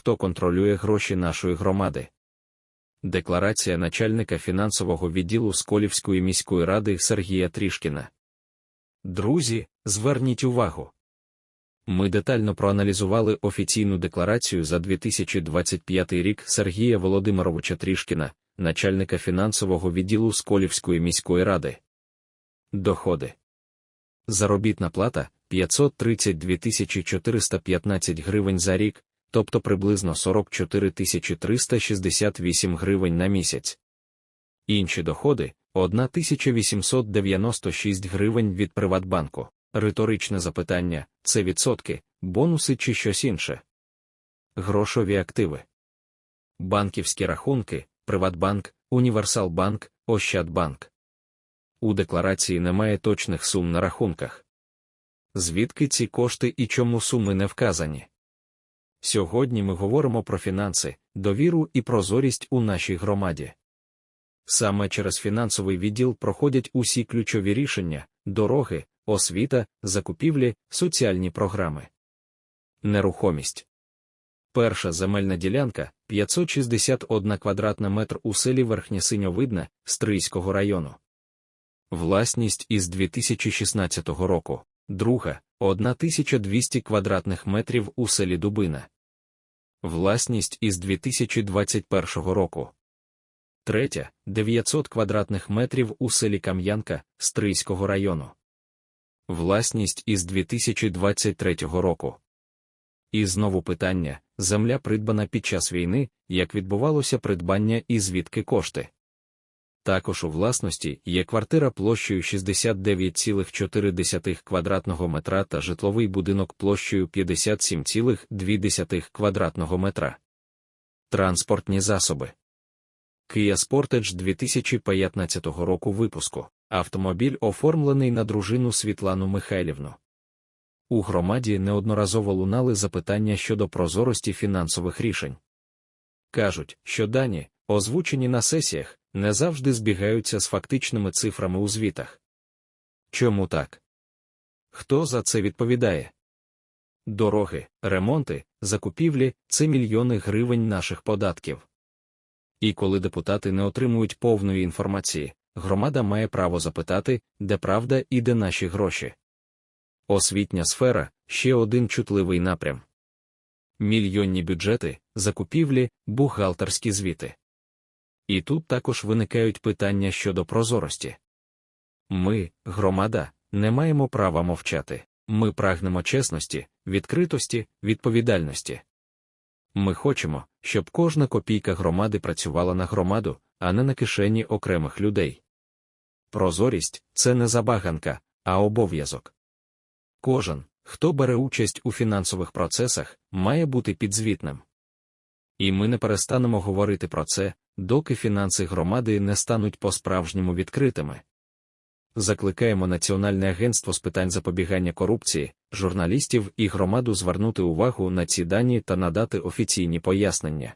хто контролює гроші нашої громади. Декларація начальника фінансового відділу Сколівської міської ради Сергія Трішкіна. Друзі, зверніть увагу. Ми детально проаналізували офіційну декларацію за 2025 рік Сергія Володимировича Трішкіна, начальника фінансового відділу Сколівської міської ради. Доходи. Заробітна плата 532 415 гривень за рік, тобто приблизно 44 368 гривень на місяць. Інші доходи 1896 гривень від Приватбанку. Риторичне запитання це відсотки, бонуси чи щось інше. Грошові активи. Банківські рахунки, Приватбанк, Універсалбанк, Ощадбанк. У декларації немає точних сум на рахунках. Звідки ці кошти і чому суми не вказані? Сьогодні ми говоримо про фінанси, довіру і прозорість у нашій громаді. Саме через фінансовий відділ проходять усі ключові рішення, дороги, освіта, закупівлі, соціальні програми. Нерухомість. Перша земельна ділянка 561 квадратна метр у селі Верхнєсиньовидне Стрийського району. Власність із 2016 року. Друга 1200 квадратних метрів у селі Дубина. Власність із 2021 року. Третя 900 квадратних метрів у селі Кам'янка Стрийського району. Власність із 2023 року. І знову питання: земля придбана під час війни, як відбувалося придбання і звідки кошти. Також у власності є квартира площею 69,4 квадратного метра та житловий будинок площею 57,2 квадратного метра. Транспортні засоби. Kia Sportage 2015 року випуску. Автомобіль оформлений на дружину Світлану Михайлівну. У громаді неодноразово лунали запитання щодо прозорості фінансових рішень. Кажуть, що дані, озвучені на сесіях, не завжди збігаються з фактичними цифрами у звітах. Чому так? Хто за це відповідає? Дороги, ремонти, закупівлі це мільйони гривень наших податків. І коли депутати не отримують повної інформації, громада має право запитати, де правда і де наші гроші. Освітня сфера ще один чутливий напрям. Мільйонні бюджети, закупівлі, бухгалтерські звіти. І тут також виникають питання щодо прозорості. Ми, громада, не маємо права мовчати. Ми прагнемо чесності, відкритості, відповідальності. Ми хочемо, щоб кожна копійка громади працювала на громаду, а не на кишені окремих людей. Прозорість це не забаганка, а обов'язок. Кожен, хто бере участь у фінансових процесах, має бути підзвітним. І ми не перестанемо говорити про це, доки фінанси громади не стануть по-справжньому відкритими. Закликаємо Національне агентство з питань запобігання корупції, журналістів і громаду звернути увагу на ці дані та надати офіційні пояснення.